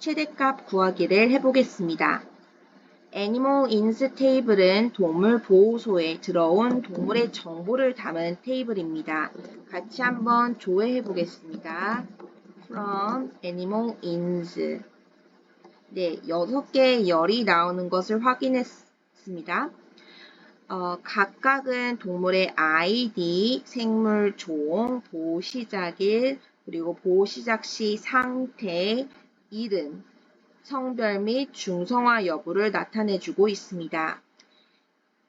최대값 구하기를 해보겠습니다. Animal ins 테이블은 동물 보호소에 들어온 동물의 정보를 담은 테이블입니다. 같이 한번 조회해 보겠습니다. From Animal ins 네, 여섯 개의 열이 나오는 것을 확인했습니다. 어, 각각은 동물의 아이디, 생물 종, 보호 시작일, 그리고 보호 시작 시 상태, 이름, 성별 및 중성화 여부를 나타내주고 있습니다.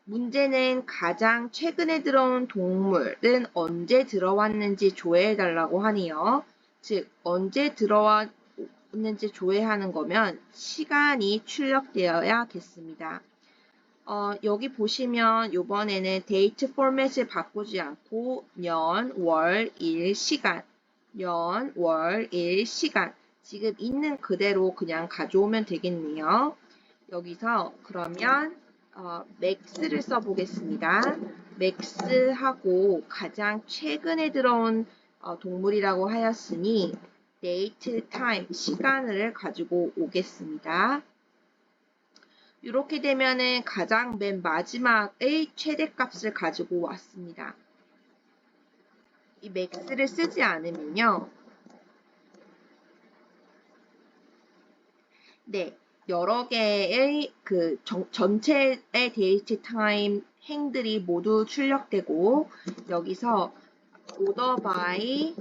문제는 가장 최근에 들어온 동물은 언제 들어왔는지 조회해달라고 하네요. 즉, 언제 들어왔는지 조회하는 거면 시간이 출력되어야겠습니다. 어, 여기 보시면 이번에는 데이트 포맷을 바꾸지 않고 년, 월, 일, 시간, 년, 월, 일, 시간 지금 있는 그대로 그냥 가져오면 되겠네요. 여기서 그러면 어, 맥스를 써보겠습니다. 맥스하고 가장 최근에 들어온 어, 동물이라고 하였으니 date, time, 시간을 가지고 오겠습니다. 이렇게 되면은 가장 맨 마지막의 최대값을 가지고 왔습니다. 이 맥스를 쓰지 않으면요. 네, 여러 개의 그 정, 전체의 데이트 타임 행들이 모두 출력되고 여기서 order by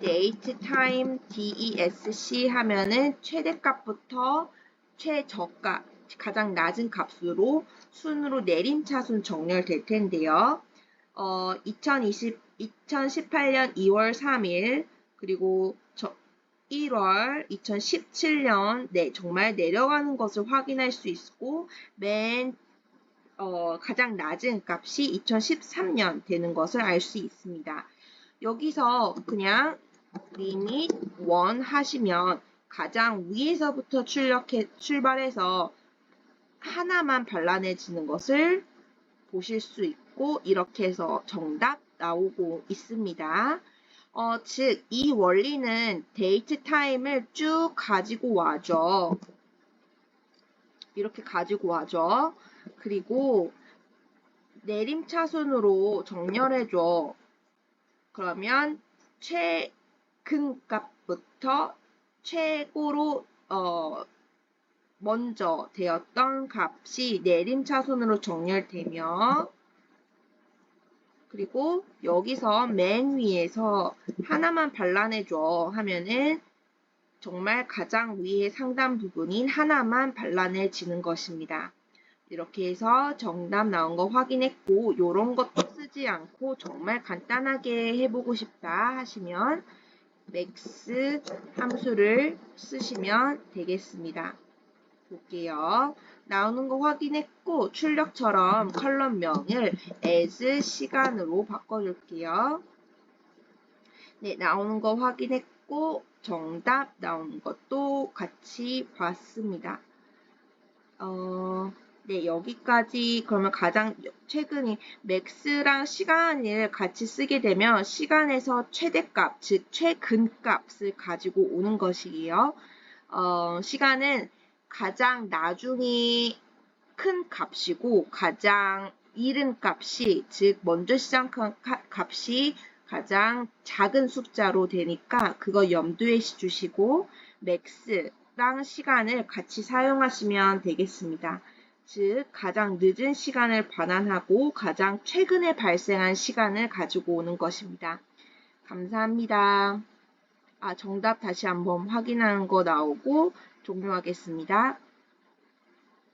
date time desc 하면은 최대값부터 최저가 가장 낮은 값으로 순으로 내림차순 정렬될 텐데요. 어, 2020, 2018년 2월 3일 그리고 저 1월 2017년 네, 정말 내려가는 것을 확인할 수 있고 맨 어, 가장 낮은 값이 2013년 되는 것을 알 수 있습니다. 여기서 그냥 리밋 1 하시면 가장 위에서부터 출력해, 출발해서 하나만 발라내지는 것을 보실 수 있고 이렇게 해서 정답 나오고 있습니다. 어, 즉, 이 원리는 데이트 타임을 쭉 가지고 와죠. 이렇게 가지고 와죠. 그리고 내림차순으로 정렬해줘. 그러면 최근 값부터 최고로 어, 먼저 되었던 값이 내림차순으로 정렬되며 그리고 여기서 맨 위에서 하나만 발라내줘 하면은 정말 가장 위에 상단 부분인 하나만 발라내지는 것입니다. 이렇게 해서 정답 나온 거 확인했고 이런 것도 쓰지 않고 정말 간단하게 해보고 싶다 하시면 max 함수를 쓰시면 되겠습니다. 볼게요. 나오는 거 확인했고 출력처럼 컬럼명을 as 시간으로 바꿔줄게요. 네, 나오는 거 확인했고 정답 나오는 것도 같이 봤습니다. 어... 네, 여기까지 그러면 가장 최근이 맥스랑 시간을 같이 쓰게 되면 시간에서 최대값, 즉 최근값을 가지고 오는 것이에요. 어, 시간은 가장 나중이 큰 값이고 가장 이른 값이 즉 먼저 시작한 값이 가장 작은 숫자로 되니까 그거 염두에 주시고 맥스랑 시간을 같이 사용하시면 되겠습니다. 즉 가장 늦은 시간을 반환하고 가장 최근에 발생한 시간을 가지고 오는 것입니다. 감사합니다. 아, 정답 다시 한번 확인하는 거 나오고 종료하겠습니다.